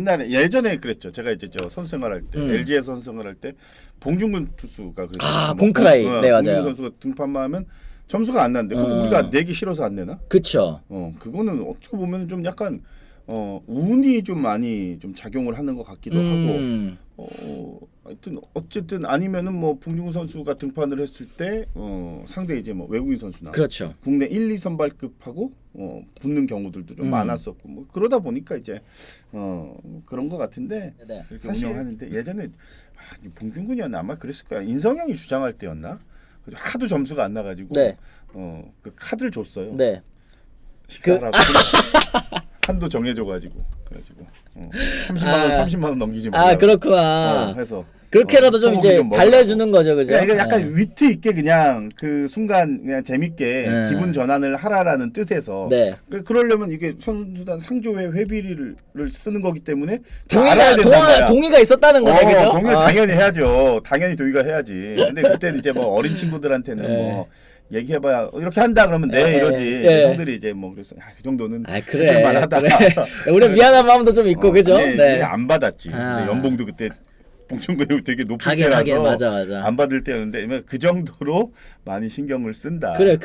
옛날에 예전에 그랬죠. 제가 이제 저 선수 생활할 때 음. LG에서 선수 생활할 때 봉중근 투수가 그랬어요. 아, 뭐 봉크라이. 봉- 어, 네, 봉중근 맞아요. 선수가 등판만 하면 점수가 안 난대. 그럼 어. 우리가 내기 싫어서 안 내나? 그쵸. 어, 그거는 어떻게 보면 좀 약간 어, 운이 좀 많이 좀 작용을 하는 것 같기도 하고 음. 어, 하여튼 어쨌든 아니면은 뭐 봉중근 선수가 등판을 했을 때 어, 상대 이제 뭐 외국인 선수나 그렇죠. 국내 1, 2 선발급하고 어, 붙는 경우들도 좀 음. 많았었고 뭐 그러다 보니까 이제 어, 그런 것 같은데 네. 이렇게 사실- 운영하는데 예전에 아, 이 봉준군이었나 아마 그랬을 거야 인성형이 주장할 때였나 하도 점수가 안 나가지고 네. 어, 그 카드를 줬어요 네. 식사라고 한도 정해줘가지고 그래가지고 어, 30만 원, 아. 30만 원 넘기지 아, 말라고. 그렇구나. 어, 해서 그렇게라도 어, 좀 소고기 이제 좀 먹으라고. 달래주는 거죠, 그죠? 그러니까 이거 약간 네. 위트 있게 그냥 그 순간 그냥 재밌게 네. 기분 전환을 하라라는 뜻에서 네. 그- 그러려면 이게 선수단 상조회 회비를 쓰는 거기 때문에 다 동의가 알아야 된단 동의, 말이야. 동의가 있었다는 거네, 어, 그죠? 동의를 아. 당연히 해야죠. 당연히 동의가 해야지. 근데 그때는 이제 뭐 어린 친구들한테는 네. 뭐 얘기해봐야 이렇게 한다 그러면 네, 네, 이러지. 네. 형들이 이제 뭐 그래서 아, 그 정도는 아, 그래. 해줄 만하다. 그래. 우리 미안한 마음도 좀 있고, 어, 그죠? 네, 안 받았지. 아. 근데 연봉도 그때 봉충근이 되게 높은 하긴, 하긴, 때라서 맞아, 맞아. 안 받을 때였는데 그 정도로 많이 신경을 쓴다. 그래, 그래.